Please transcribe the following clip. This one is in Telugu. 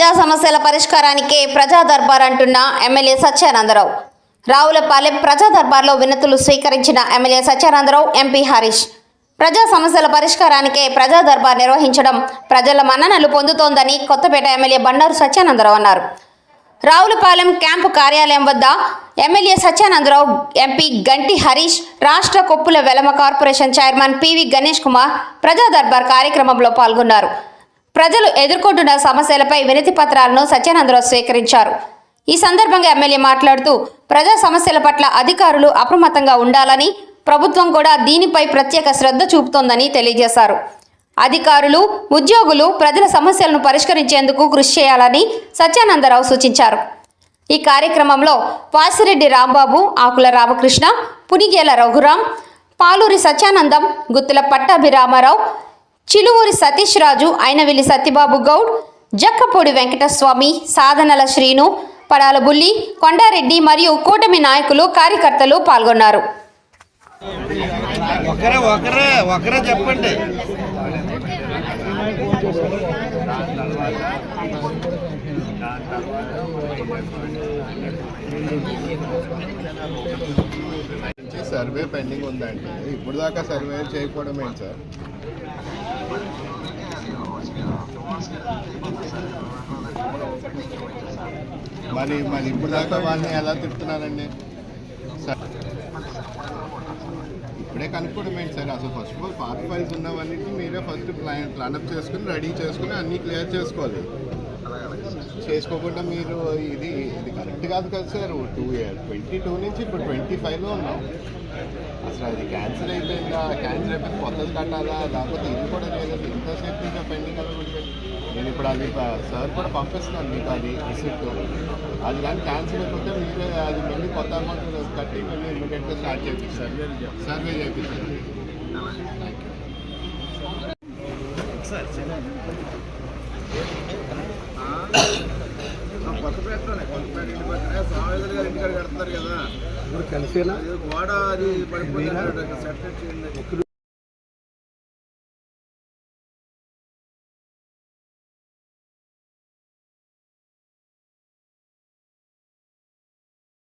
ప్రజా సమస్యల పరిష్కారానికే ప్రజా దర్బార్ అంటున్న ఎమ్మెల్యే సత్యానందరావు. రావులపాలెం ప్రజా దర్బార్లో వినతులు స్వీకరించిన ఎమ్మెల్యే సత్యానందరావు ఎంపీ హరీష్. ప్రజా సమస్యల పరిష్కారానికే ప్రజా దర్బార్ నిర్వహించడం ప్రజల మన్ననలు పొందుతోందని కొత్తపేట ఎమ్మెల్యే బండారు సత్యానందరావు అన్నారు. రావులపాలెం క్యాంపు కార్యాలయం వద్ద ఎమ్మెల్యే సత్యానందరావు ఎంపీ గంటి హరీష్ రాష్ట్ర Koppula Velama corporation chairman PV Ganesh Kumar ప్రజా దర్బార్ కార్యక్రమంలో పాల్గొన్నారు. ప్రజలు ఎదుర్కొంటున్న సమస్యలపై వినతి పత్రాలను సత్యానందరావు స్వీకరించారు. ఈ సందర్భంగా ఎమ్మెల్యే మాట్లాడుతూ ప్రజా సమస్యల పట్ల అధికారులు అప్రమత్తంగా ఉండాలని ప్రభుత్వం కూడా దీనిపై ప్రత్యేక శ్రద్ధ చూపుతోందని తెలియజేశారు. అధికారులు ఉద్యోగులు ప్రజల సమస్యలను పరిష్కరించేందుకు కృషి చేయాలని సత్యానందరావు సూచించారు. ఈ కార్యక్రమంలో వాసిరెడ్డి రాంబాబు ఆకుల రామకృష్ణ పునిగేల రఘురాం పాలూరి సత్యానందం గుత్తుల పట్టాభిరామారావు చిలువూరి సతీష్ రాజు అయినవిల్లి సత్యబాబు గౌడ్ జక్కపూడి వెంకటస్వామి సాధనల శ్రీను పడాల బుల్లి కొండారెడ్డి మరియు కూటమి నాయకులు కార్యకర్తలు పాల్గొన్నారు. చెప్పండి. సర్వే పెండింగ్ ఉందండి. ఇప్పుడు దాకా సర్వే చేయకపోవడం ఏంటి సార్? మరి మరి ఇప్పుడు దాకా వాళ్ళని ఎలా తిప్పుతున్నారండి సార్ ఇప్పుడే కనుక్కోవడం ఏంటి సార్? అసలు ఫస్ట్ ఆఫ్ ఆల్ పాత ఫైల్స్ ఉన్నవన్నీ మీరే ఫస్ట్ ప్లాన్ ప్లానప్ చేసుకుని రెడీ చేసుకుని అన్నీ క్లియర్ చేసుకోవాలి. చేసుకోకుండా మీరు ఇది ఇది కరెక్ట్ కాదు కదా sir. Two year twenty two నుంచి ఇప్పుడు ట్వంటీ ఫైవ్లో ఉన్నాం. అసలు అది క్యాన్సిల్ అయిపోయిందా? క్యాన్సిల్ అయిపోయింది కొత్తది కట్టాలా? లేకపోతే ఇది కూడా లేదు? ఇంతసేపు ఇంకా పెండింగ్ అలా నేను ఇప్పుడు అది సార్ కూడా పంపిస్తున్నాను మీకు అది రిసిప్ట్ అది కానీ క్యాన్సిల్ అయిపోతే మీరే అది మళ్ళీ కొత్త అమౌంట్ కట్టి మళ్ళీ ఇమీడియట్గా స్టార్ట్ చేయించారు సర్వే కొత్తపేటలోనే కొత్తపేట ఇంటి పక్కనే గారు ఇంటికాడ కడుతున్నారు కదా ఇప్పుడు కలిసేనా గోడ అది పడిపోయింది. సెట్ చేయండి.